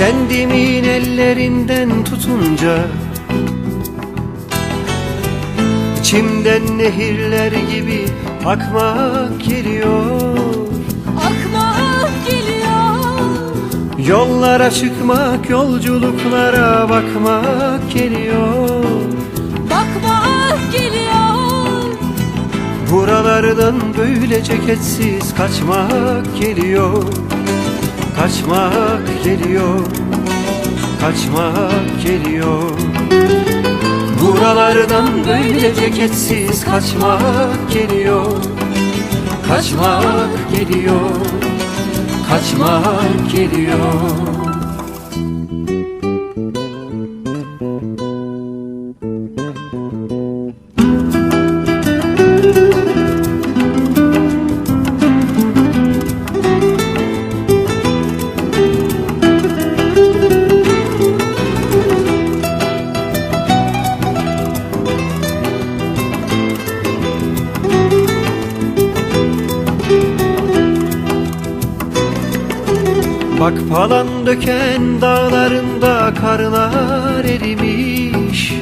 Kendimin ellerinden tutunca İçimden nehirler gibi akmak geliyor. Akmak geliyor. Yollara çıkmak, yolculuklara bakmak geliyor. Bakmak geliyor. Buralardan böyle ceketsiz kaçmak geliyor Kaçmak geliyor Kaçmak geliyor. Buralardan böyle ceketsiz kaçmak geliyor Kaçmak geliyor Kaçmak geliyor Bak palan döken dağlarında karlar erimiş.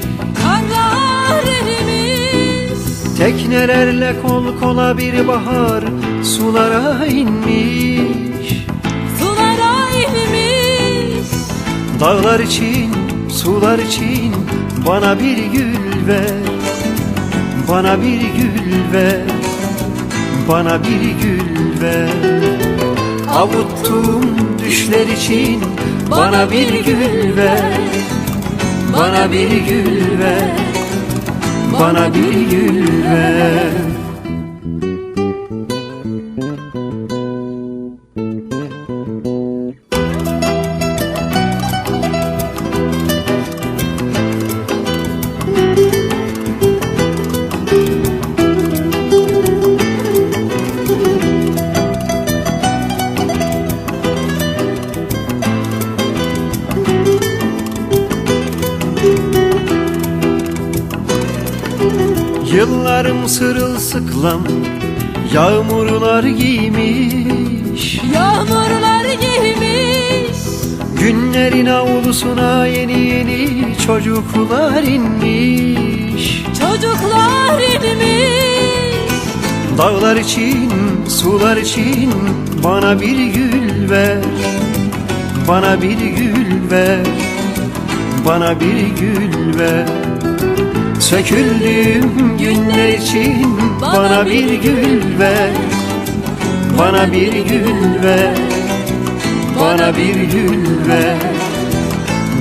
Karlar erimiş. Teknelerle kol kola bir bahar sulara inmiş. Sulara inmiş. Dağlar için, sular için bana bir gül ver. Bana bir gül ver. Bana bir gül ver Avuttuğum düşler için bana bir gül ver. Bana bir gül ver. Bana bir gül ver Yıllarım sırılsıklam Yağmurlar giymiş. Yağmurlar giymiş. Günlerin avlusuna yeni yeni çocuklar inmiş. Çocuklar inmiş. Dağlar için, sular için bana bir gül ver. Bana bir gül ver. Bana bir gül ver Söküldüğüm günler için bana bir gül ver Bana bir gül ver Bana bir gül ver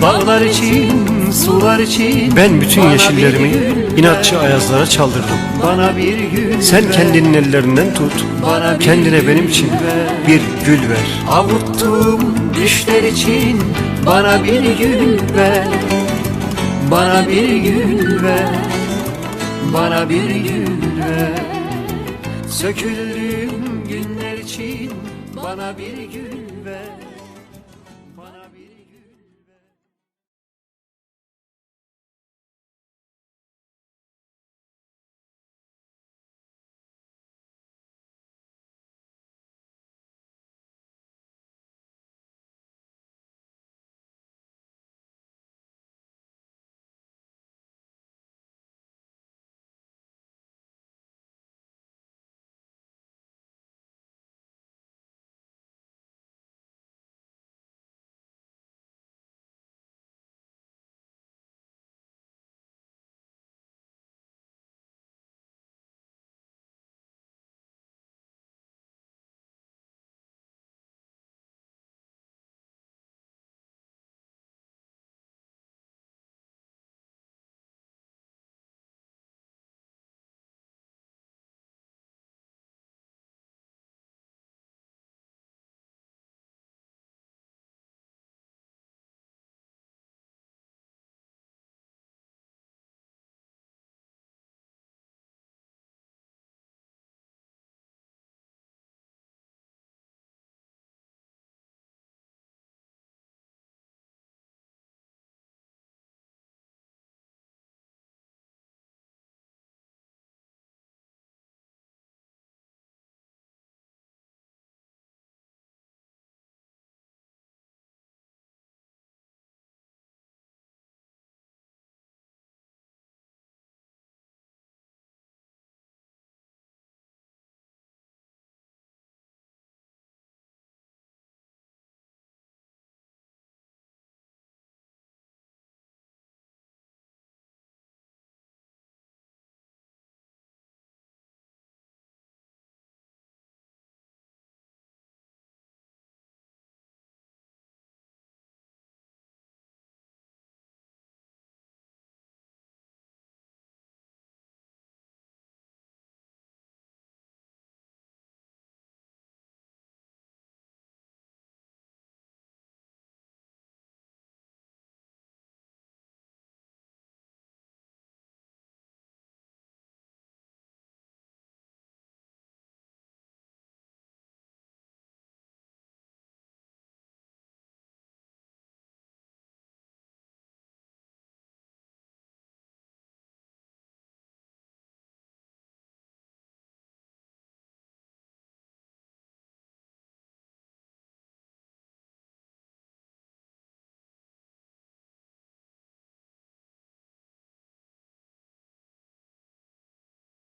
Dağlar için, sular için Ben bütün yeşillerimi inatçı ayazlara çaldırdım. Bana bir gül Sen kendinin ellerinden tut. Bana Kendine benim için ver. bir gül ver. Avuttuğum düşler için bana bir gül ver Bana bir gül ver Bana bir gül ver. Söküldüğüm günler için bana bir gül ver